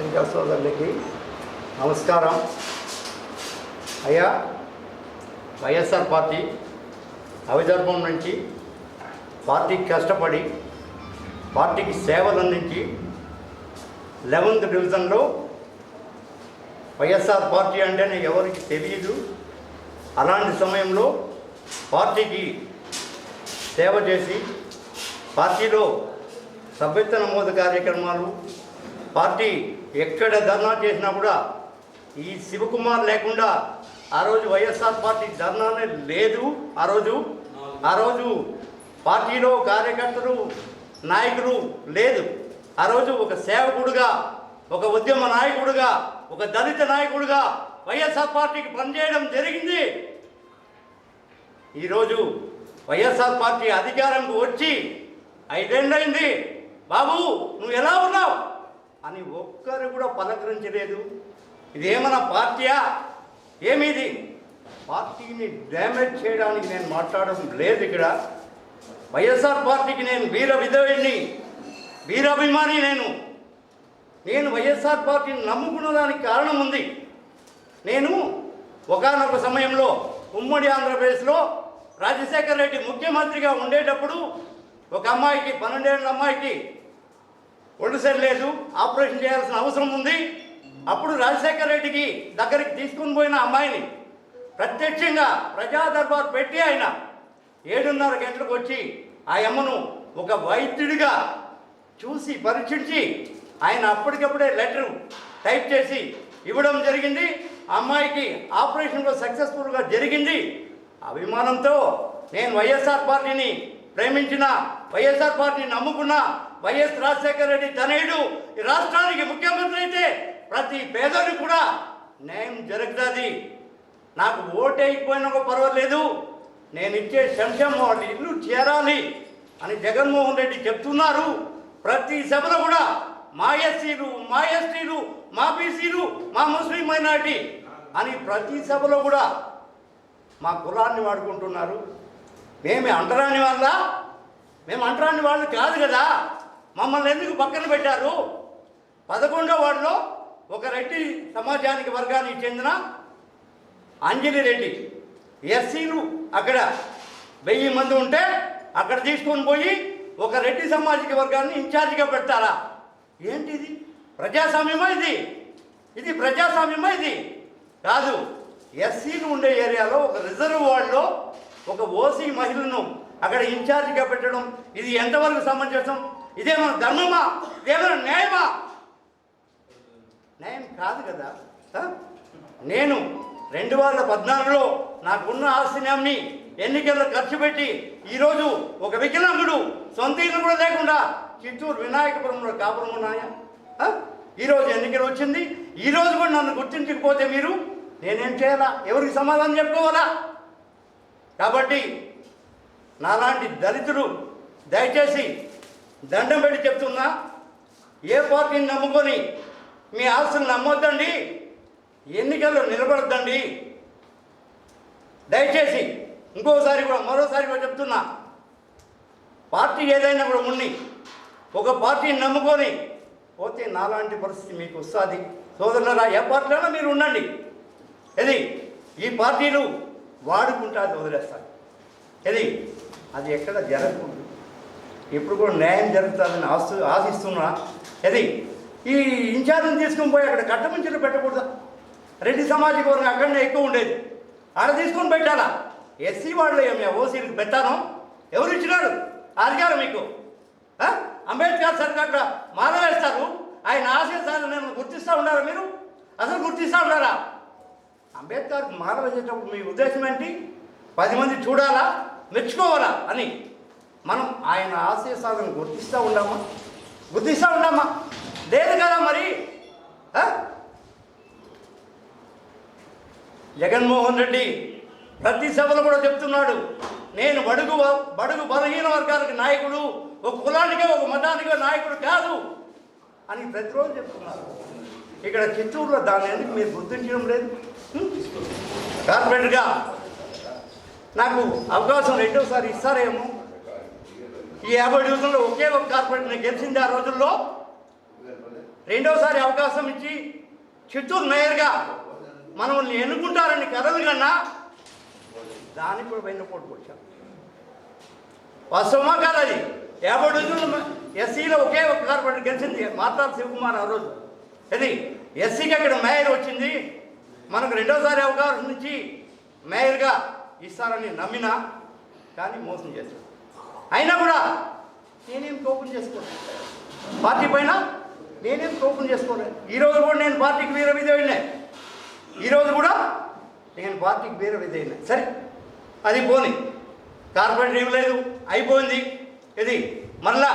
పత్రికా సోదరులకి నమస్కారం. అయ్యా వైఎస్ఆర్ పార్టీ అవిదర్భం నుంచి పార్టీకి కష్టపడి పార్టీకి సేవలు అందించి లెవెన్త్ డివిజన్లో వైఎస్ఆర్ పార్టీ అంటేనే ఎవరికి తెలియదు అలాంటి సమయంలో పార్టీకి సేవ చేసి పార్టీలో సభ్యత్వ నమోదు కార్యక్రమాలు పార్టీ ఎక్కడ ధర్నా చేసినా కూడా ఈ శివకుమార్ లేకుండా ఆ రోజు వైఎస్ఆర్ పార్టీ ధర్నానే లేదు. ఆ రోజు ఆ రోజు పార్టీలో కార్యకర్తలు నాయకులు లేదు. ఆ రోజు ఒక సేవకుడుగా ఒక ఉద్యమ నాయకుడుగా ఒక దళిత నాయకుడుగా వైఎస్ఆర్ పార్టీకి పనిచేయడం జరిగింది. ఈరోజు వైఎస్ఆర్ పార్టీ అధికారంకు వచ్చి ఐదేళ్ళైంది బాబు నువ్వు ఎలా ఉన్నావు? అని ఒక్కరు కూడా పలకరించలేదు. ఇదేమన్నా పార్టీయా? ఏమిది? పార్టీని డ్యామేజ్ చేయడానికి నేను మాట్లాడడం లేదు ఇక్కడ. వైఎస్ఆర్ పార్టీకి నేను వీర విధవిని వీరాభిమాని నేను. నేను వైఎస్ఆర్ పార్టీని నమ్ముకున్న దానికి కారణం ఉంది. నేను ఒకనొక సమయంలో ఉమ్మడి ఆంధ్రప్రదేశ్లో రాజశేఖర రెడ్డి ముఖ్యమంత్రిగా ఉండేటప్పుడు ఒక అమ్మాయికి పన్నెండేళ్ళ అమ్మాయికి ఒళ్ళు సరిలేదు ఆపరేషన్ చేయాల్సిన అవసరం ఉంది. అప్పుడు రాజశేఖర రెడ్డికి దగ్గరికి తీసుకుని పోయిన అమ్మాయిని ప్రత్యక్షంగా ప్రజా దర్బార్ పెట్టి ఆయన ఏడున్నర గంటలకు వచ్చి ఆ అమ్మను ఒక వైద్యుడిగా చూసి పరీక్షించి ఆయన అప్పటికప్పుడే లెటర్ టైప్ చేసి ఇవ్వడం జరిగింది. ఆ అమ్మాయికి ఆపరేషన్లో సక్సెస్ఫుల్గా జరిగింది. అభిమానంతో నేను వైఎస్ఆర్ పార్టీని ప్రేమించిన వైఎస్ఆర్ పార్టీని నమ్ముకున్న వైఎస్ రాజశేఖర రెడ్డి తనయుడు ఈ రాష్ట్రానికి ముఖ్యమంత్రి అయితే ప్రతి పేదోడికి కూడా న్యాయం జరుగుతుంది. నాకు ఓటేయకపోయినా అయిపోయినా కూడా పర్వాలేదు. నేను ఇచ్చే సంక్షేమం వాళ్ళ ఇల్లు చేరాలి అని జగన్మోహన్ రెడ్డి చెప్తున్నారు. ప్రతి సభలో కూడా మా ఎస్సీలు మా ఎస్టీలు మా బీసీలు మా ముస్లిం మైనార్టీ అని ప్రతి సభలో కూడా మా కులాన్ని వాడుకుంటున్నారు. మేమే అంటరాని వాళ్ళ మేము అంటరాని వాళ్ళు కాదు కదా. మమ్మల్ని ఎందుకు పక్కన పెట్టారు? పదకొండో వార్డులో ఒక రెడ్డి సమాజానికి వర్గానికి చెందిన అంజలి రెడ్డి. ఎస్సీలు అక్కడ వెయ్యి మంది ఉంటే అక్కడ తీసుకొని పోయి ఒక రెడ్డి సామాజిక వర్గాన్ని ఇన్ఛార్జిగా పెడతారా? ఏంటిది? ప్రజాస్వామ్యమా ఇది? ఇది ప్రజాస్వామ్యమా ఇది? కాదు ఎస్సీలు ఉండే ఏరియాలో ఒక రిజర్వ్ వార్డులో ఒక ఓసీ మహిళను అక్కడ ఇన్ఛార్జిగా పెట్టడం ఇది ఎంతవరకు సమంజసం? ఇదేమైనా ధర్మమా? ఇదేమైనా న్యాయమా? న్యాయం కాదు కదా? నేను రెండు వేల పద్నాలుగులో నాకున్న ఆస్తిని ఎన్నికల్లో ఖర్చు పెట్టి ఈరోజు ఒక వికలాంగుడు సొంత ఇల్లు కూడా లేకుండా చిత్తూరు వినాయకపురంలో కాపురం ఉన్నాయా? ఈరోజు ఎన్నికలు వచ్చింది. ఈరోజు కూడా నన్ను గుర్తించకపోతే మీరు నేనేం చేయాలా? ఎవరికి సమాధానం చెప్పుకోవాలా? కాబట్టి నాలాంటి దళితులు దయచేసి దండం పెట్టి చెప్తున్నా ఏ పార్టీని నమ్ముకొని మీ ఆస్తులు నమ్మొద్దండి ఎన్నికల్లో నిలబడద్దండి. దయచేసి ఇంకోసారి కూడా మరోసారి కూడా చెప్తున్నా పార్టీ ఏదైనా కూడా ఉండి ఒక పార్టీని నమ్ముకొని పోతే నాలాంటి పరిస్థితి మీకు వస్తుంది. సోదరులరా ఏ పార్టీలోనో మీరు ఉండండి. ఇది ఈ పార్టీలు వాడుకుంటా వదిలేస్తారు ఇది అది ఎక్కడ జరగకూడదు. ఇప్పుడు కూడా న్యాయం జరుగుతుందని ఆస్తు ఆశిస్తున్నా. అది ఈ ఇన్ఛార్జ్ని తీసుకొని పోయి అక్కడ కట్టమంచులు పెట్టకూడదా? రెడ్డి సమాజిక వర్గం అక్కడనే ఎక్కువ ఉండేది. ఆడ తీసుకొని పెట్టాలా? ఎస్సీ వాళ్ళు ఏమి ఓసీలకు పెట్టాను. ఎవరు ఇచ్చినారు? అధికారం మీకు. అంబేద్కర్ అంబేద్కర్ అక్కడ మాల వేస్తారు. ఆయన ఆశయాలు నేను గుర్తిస్తూ ఉన్నారా మీరు? అసలు గుర్తిస్తూ ఉన్నారా? అంబేద్కర్ మాల వేసేటప్పుడు మీ ఉద్దేశం ఏంటి? పది మంది చూడాలా? మెచ్చుకోవాలా అని మనం ఆయన ఆశయ సాధన గుర్తిస్తూ ఉన్నామా గుర్తిస్తూ ఉన్నామా లేదు కదా మరి? జగన్మోహన్ రెడ్డి ప్రతి సభలో కూడా చెప్తున్నాడు నేను బడుగు బడుగు బలహీన వర్గాలకు నాయకుడు ఒక కులానికే ఒక మతానికే నాయకుడు కాదు అని ప్రతిరోజు చెప్తున్నారు. ఇక్కడ చిత్తూరులో దాని ఎందుకు మీరు గుర్తించడం లేదు? హ్మ్? కార్పొరేటర్గా నాకు అవకాశం రెండోసారి ఇస్తారేమో? ఈ యాభై డివిజన్లో ఒకే ఒక కార్పొరేటర్ గెలిచింది ఆ రోజుల్లో. రెండోసారి అవకాశం ఇచ్చి చిత్తూరు మేయర్గా మనల్ని ఎన్నుకుంటారని కదలు కన్నా దానికి కూడా వెన్నుపోటు పొడిచాం వాస్తవమా కాదు అది? యాభై రోజులు ఎస్సీలో ఒకే ఒక కార్పొరేటర్ గెలిచింది మాట్లాడు శివకుమార్ ఆ రోజు. అది ఎస్సీకి అక్కడ మేయర్ వచ్చింది. మనకు రెండోసారి అవకాశం ఇచ్చి మేయర్గా ఇస్తారని నమ్మినా కానీ మోసం చేస్తాడు అయినా కూడా నేనేం కోపం చేసుకోను? పార్టీ పైన నేనేం కోపం చేసుకోలేదు ఈరోజు కూడా నేను పార్టీకి వీర విధేయుడినే. ఈరోజు కూడా నేను పార్టీకి వీర విధేయుడినే. సరే అది పోని. కార్పొరేట్ ఏం లేదు అయిపోయింది. ఇది మరలా